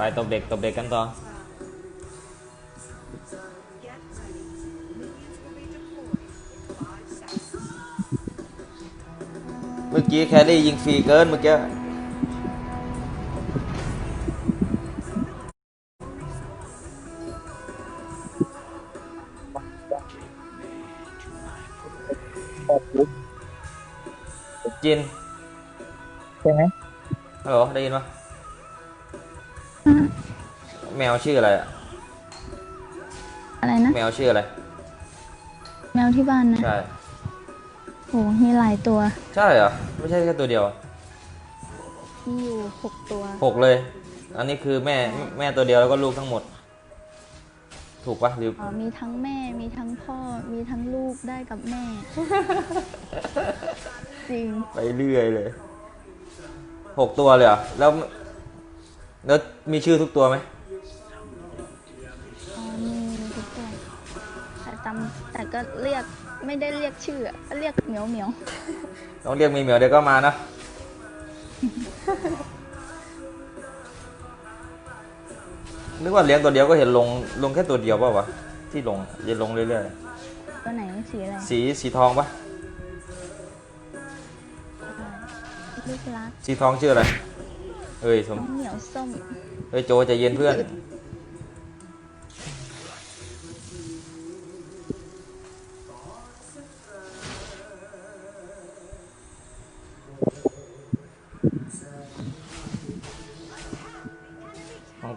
ไปตบเด็กตบเด็กกันต่อเมื่อกี้แครี่ยิงฟรีเกินเมื่อกี้จินใช่ไหมฮัลโหลได้ยินปะ แมวชื่ออะไรอะอะไรนะแมวชื่ออะไร แมวที่บ้านนะใช่ โหมีหลายตัวใช่เหรอ ไม่ใช่แค่ตัวเดียวอะมีอยู่หกตัว หกเลย อันนี้คือแม่แม่ตัวเดียวแล้วก็ลูกทั้งหมด ถูกปะหรืออ๋อมีทั้งแม่มีทั้งพ่อมีทั้งลูกได้กับแม่ จริงไปเรื่อยเลยหกตัวเลยเหรอแล้วแล้วมีชื่อทุกตัวไหม ก็เรียกไม่ได้เรียกชื่ออะก็เรียกเหมียวเหมียวต้องเรียกมีเหมียวเดี๋ยวก็มานะ นึกว่าเลี้ยงตัวเดียวก็เห็นลงลงแค่ตัวเดียวเปล่าวะที่ลงจะลงเรื่อยตัวไหนสีอะไรๆสีสีทองปะลูกรักสีทองชื่ออะไรเอ้ยสมน้องเหมียวส้มเฮ้ยโจใจเย็นเพื่อน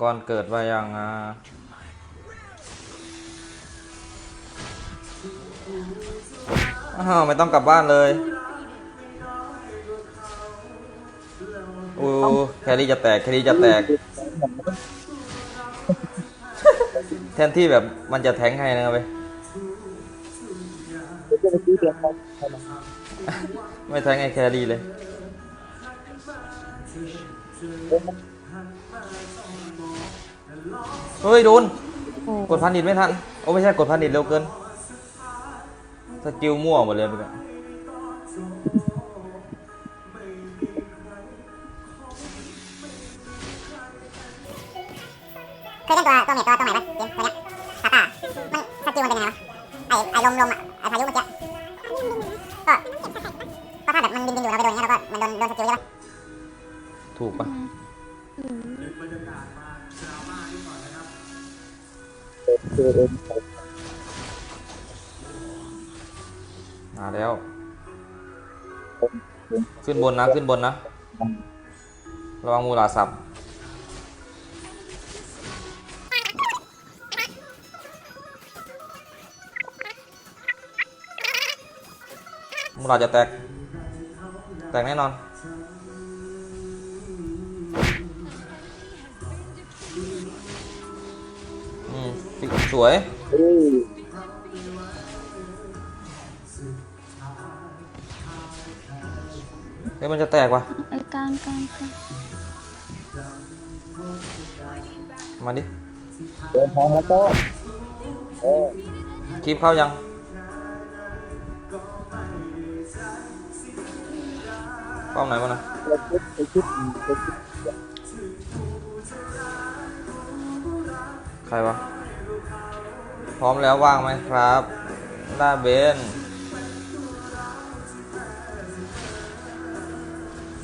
กรเกิดว่ายังอะอ้าวไม่ต้องกลับบ้านเลยโอ้แครี่จะแตกแครี่จะแตก แทนที่แบบมันจะแทงให้นะครับเว้ยไปไม่แทงให้แครี่เลย เฮ้ยโดน โอ้กดพันดิตไม่ทัน โอ้ไม่ใช่กดพันดิตเร็วเกิน สกิลมั่วหมดเลยเมื่อกี้เคยเล่นตัวตัวเมทตัวตัวใหม่ปะเกมตัวเนี้ยตาตามันสกิลมันเป็นยังไงวะไอไอลมลมอะไอพายุเมื่อกี้ก็ก็ถ้าแบบมันบินบินอยู่เราไปโดนอย่างเงี้ยเราก็มันโดนโดนสกิลใช่ปะถูกปะ ขึ้นบนนะขึ้นบนนะ ระวังมูลาสับมูลาจะแตก แตกแน่นอนอืมสวย ฮ้ยเฮ้ยมันจะแตกว่ะไอ้กลางกลางกลางมาดิเดินทางแล้วก็เออคลิปเข้ายังป้อมไหนวะนะเราคิดไปคิดไปคิดใครวะพร้อมแล้วว่างไหมครับด้าเบน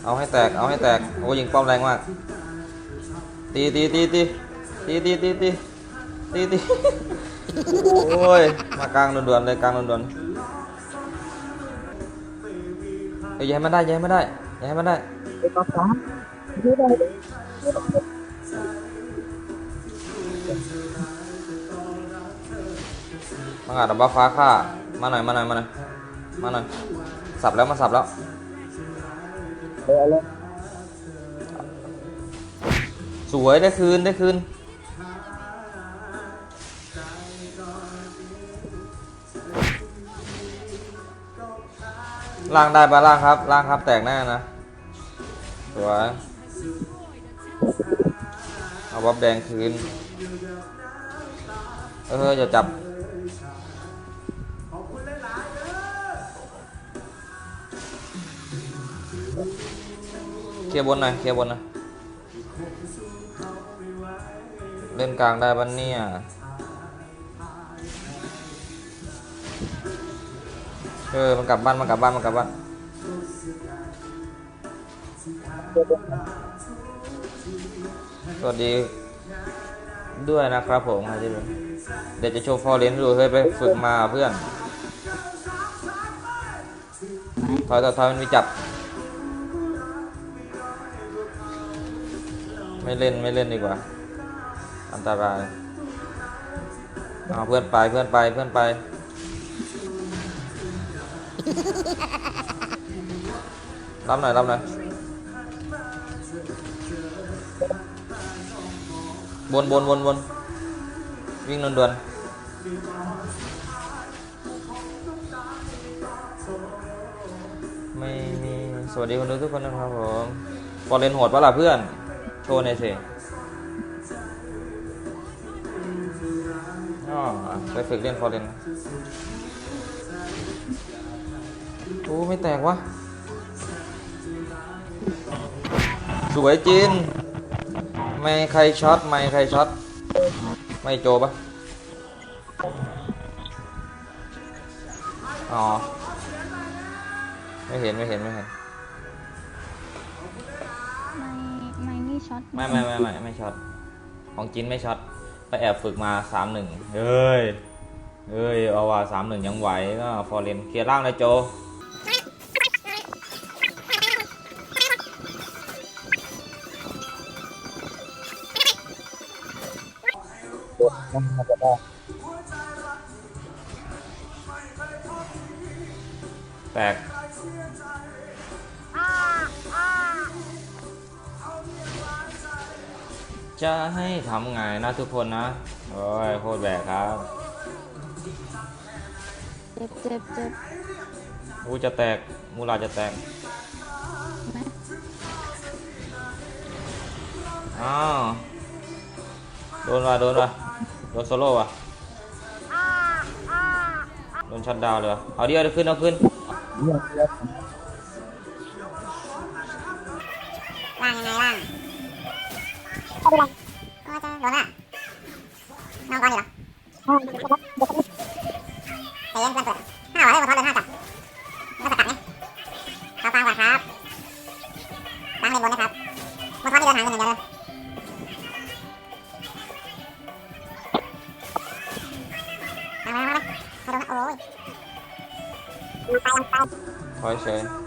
เอาให้แตก เอาให้แตก โอ้ยิงป้อมแรงมาก ตีตีตีตีตีตีตีตีตีตีโอ้ย มากลางด่วนๆเลยกลางด่วนๆเอ้ยอย้ายมันได้อย้ายมันได้อย้ายมันได้ไปมาฟ้าไม่ได้เลยมังอาจดับบ้าฟ้าฆ่ามาหน่อย มาหน่อย มาหน่อย มาหน่อย สับแล้ว มาสับแล้ว เออเอาเลยสวยได้คืนได้คืน ล่างได้ปะล่างครับ ล่างครับแตกแน่นะ สวย เอาบ๊อบแดงคืน เอออย่าจับ ลียร์บนหน่อยเคลียร์บนน่อยเล่นกลางได้ปะเนี่ยเออมันกลับบ้านมันกลับบ้านมันกลับบ้านสวัสดีด้วยนะครับผมเดี๋ยวจะโชว์ฟอร์เรนดูเฮ้ยไปฝึกมาเพื่อนถอยถอถอยมันมีจับ ไม่เล่นไม่เล่นดีกว่า อันตรายเอาเพื่อนไปเพื่อนไปเพื่อนไป รับหน่อยรับหน่อยบนบนบนบนวิ่งด่วนๆไม่มี สวัสดีคนดูทุกคนนะครับผมฟอร์เรนโหดปะล่ะเพื่อน โชว์หน่อยสิอ๋อไปฝึกเล่นฟอร์เรนโอ้ ไม่แตกวะ สวยจินไม่ใครช็อต ไม่ใครช็อต ไม่โจปะอ๋อ ไม่เห็น ไม่เห็น ไม่เห็น ไม่ช็อตไม่ไม่ไม่ไม่ไม่ช็อตของจินไม่ช็อตไปแอบฝึกมาสามหนึ่งเอ้ยเอ้ยเอาว่าสามหนึ่งยังไหวก็ฟอร์เรนเคลียร์ร่างเลยโจแตก จะให้ทำไงนะทุกคนนะ โอ้ยโคตรแบกครับเจ็บเจ็บเจ็บมูจะแตก มูลาจะแตกนะอ้าว โดนว่ะโดนว่ะโดนโซโล่ว่ะโดนชัดดาวน์เลยว่ะเอาดิเอาดิขึ้นเอาขึ้น เป็นไรก็จะโดนละนอนก่อนดีเหรอใจเย็นเพื่อนเปิดห้าวะให้มาทอดเดินห้าจับแล้วก็สกัดไหมเข้าฟังก่อนครับล้งเลนบนนะครับมาทอดนี่เดินหางกันอย่างเดียวเลยมามามามาโอ้ยไปลำไปคอยเฉยไม่ต้อเล่น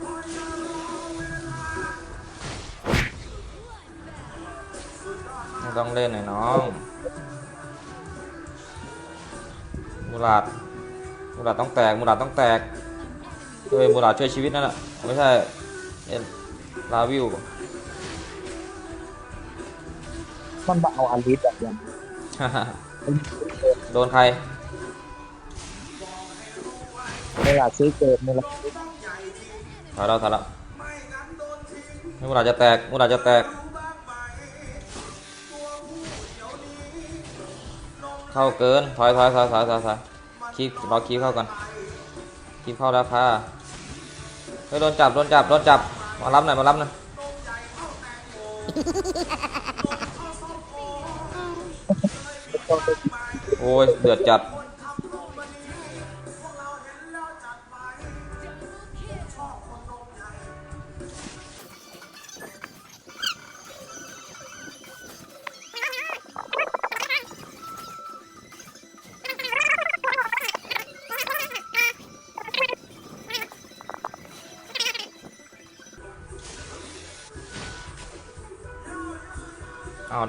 หน่อยน้องมูลาดมูลาดต้องแตก มูลาดต้องแตกช่วยมูลาดช่วยชีวิตนั่นแหละไม่ใช่เอ็นลาวิวมันมาเอาอันลิสแบบอย่างโดนใครเวลาซื้อเกิดมูลถอยเราถอยเรามูลาดจะแตก มูลาดจะแตก เข้าเกิน ถอยถอยถอยถอยถอยถอยคีบรอคีบเข้าก่อนคีบเข้าแล้วค่ะเฮ้ยโดนจับโดนจับโดนจับ มารับหน่อยมารับหน่อยโอ้ยเดือดจัด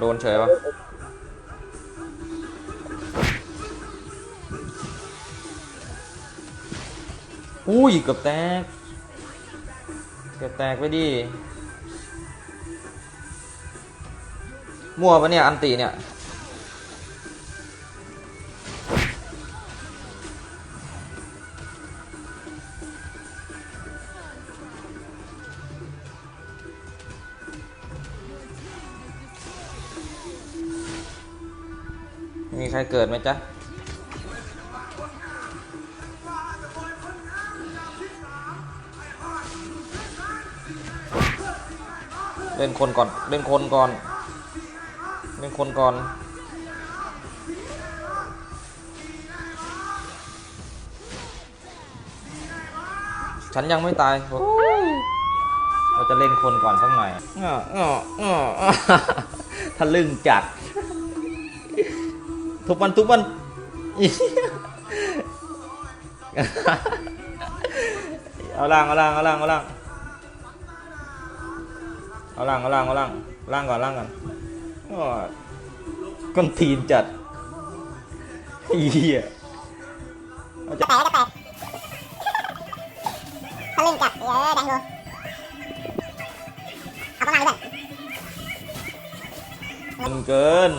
โดนเฉยวะอุ้ยเกือบแตกเกือบแตกไปดิมั่วปะเนี่ย อันตีเนี่ย เกิดไหมจ๊ะเล่นคนก่อน เล่นคนก่อน เล่นคนก่อน ฉันยังไม่ตาย เราจะเล่นคนก่อนสักหน่อยถ้าลึ่งจัด ทุบมันทุบมันอีเอาล่างเอาล่างเอาล่างเอาล่างเอาล่างเอาล่างเอาล่างล่างก่อนล่างก่อนอ้อก้อนทีนจัดเหี้ยเอาจะจะแตกจะแตกทะลึ่งจัดเออแดงดูเอาเข้ามาเลยเพื่อนมันเกิน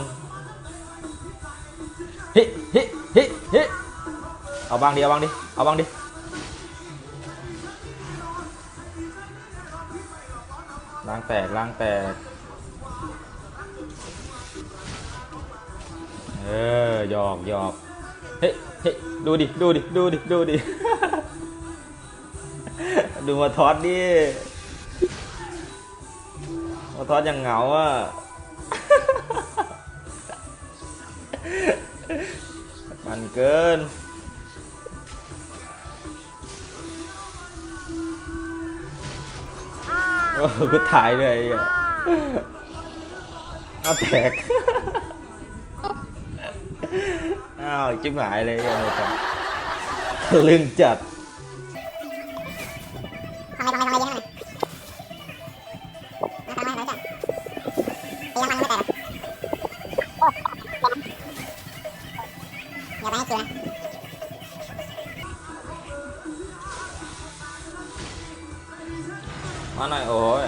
เฮ้เฮ้เฮ้เฮ้เอาบางดิเอาบางดิเอาบางดิล้างแตกล้างแตกเออหยอกหยอกเฮ้เฮ้ดูดิดูดิดูดิดูดิดูมาทอดดิมาทอดอย่างเหงาอะ มันเกินโอ้โหกูถ่ายเเดี๋ยวไปให้คิวนะมาหน่อยโอ้ย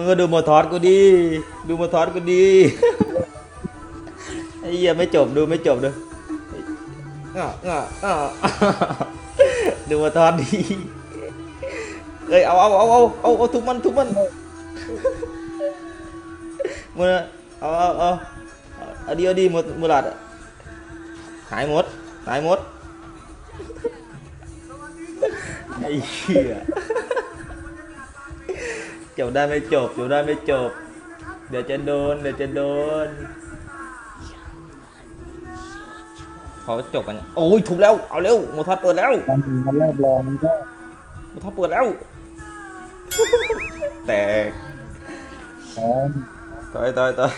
มึงก็ดูโมทอสกูดี ดูโมทอสกูดีไอ้เหี้ยไม่จบดูไม่จบดูอะอะอะดูมาตอนดีเอ้ยเอาเอาเอาเอาเอาเอาทุบมันทุบมันมือเอาเอาเอาเอาดีเอาดีหมดมือหลัดหายหมดหายหมดไอ้เหี้ย จบได้ไม่จบจบได้ไม่จบ เดี๋ยวจะโดน เดี๋ยวจะโดนเขาจบกันโอ้ยถูกแล้ว เอาเร็วโมทัศน์เปิดแล้วมันมันเริ่มแรงมันก็โมทัศน์เปิดแล้ว แตกแรงต่อยต่อยต่อย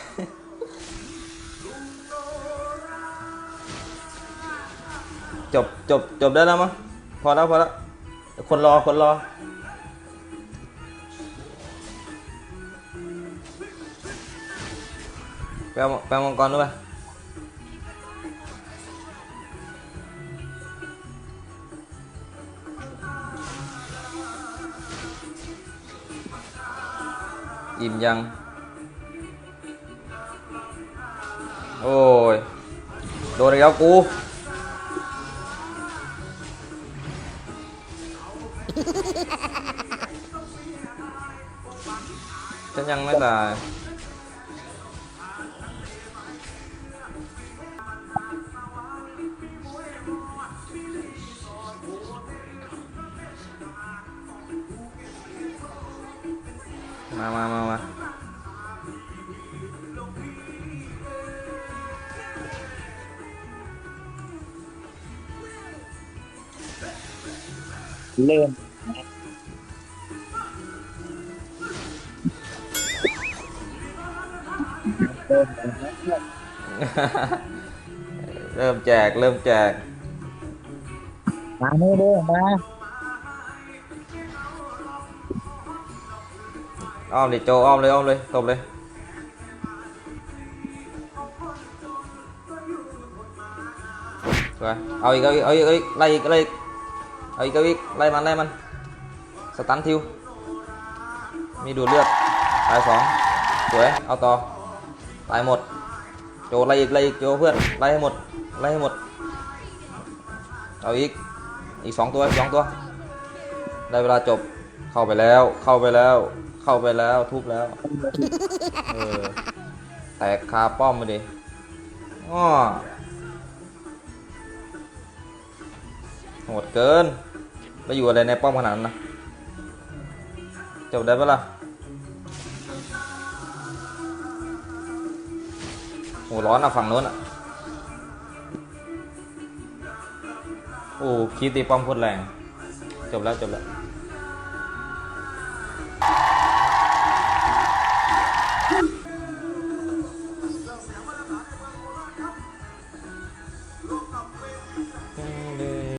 จบจบจบได้แล้วมั้งพอแล้วพอแล้วคนรอคนรอ ไปเอาไปเอามังกรด้ว เริ่มเริ่มแล้วเริ่มแจกเริ่มแจกมาเน่เด้อมาอ้อมดิโจอ้อมเลยอ้อมเลยตบเลยสวยเอาอีกเอาอีกเอาอีกเอาอีกไล่อีกไล่อีก เอาอีกเอาอีกไล่มันไล่มัน สตันทิว มีดูดเลือด ตายสองสวย เอาต่อ ตายหมด โจไล่อีกไล่อีกโจเพื่อน ไล่ให้หมด ไล่ให้หมด เอาอีก อีกสองตัวอีกสองตัว ได้เวลาจบ เข้าไปแล้ว เข้าไปแล้ว เข้าไปแล้ว ทุบแล้ว เออ แตกคาป้อมมาดิอ้อโหดเกิน ไปอยู่อะไรในป้อมขนาดนั้นนะจบได้ปะล่ะโหร้อนอะฝั่งโน้นอะโอ้คีตีป้อมโคตรแรง จบแล้วจบแล้ว